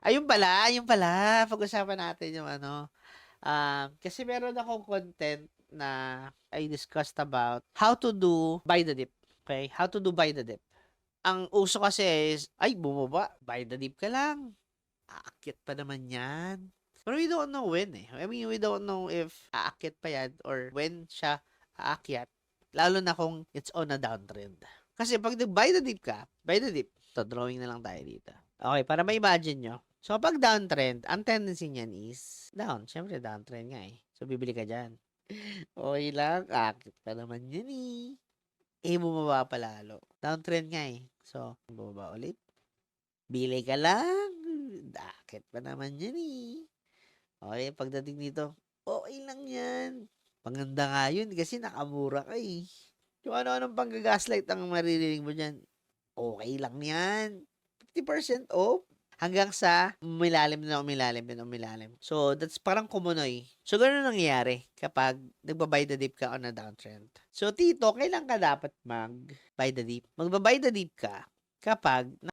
Ayun pala, ayun pala. Pag-usapan natin yung ano. Um, kasi meron akong content na I discussed about how to do buy the dip. Okay? How to do buy the dip. Ang uso kasi is, ay, bumaba. Buy the dip ka lang. Aakit pa naman yan. Pero we don't know when eh. I mean, we don't know if aakit pa yan or when siya aakyat. Lalo na kung it's on a downtrend. Kasi pag nag-buy the dip ka, buy the dip. To drawing na lang tayo dito. Okay, para ma-imagine nyo. So, pag downtrend, ang tendency niyan is down. Siyempre, downtrend nga eh. So, bibili ka dyan. Okay lang. Akit pa naman yan eh. Eh, bumaba pa lalo. Downtrend nga eh. So, bumaba ulit. Bili ka lang. Akit pa naman yan eh. Okay, pagdating dito, okay lang yan. Panganda nga yun kasi nakamura ka eh. Yung ano-anong panggagaslight ang maririnig mo dyan. Okay lang yan. 50% off. Hanggang sa umilalim na umilalim na umilalim. So, that's parang kumunoy. So, ganun nangyayari kapag nagbabuy the dip ka on a downtrend. So, Tito, kailan ka dapat mag-buy the dip? Magbabuy the dip ka kapag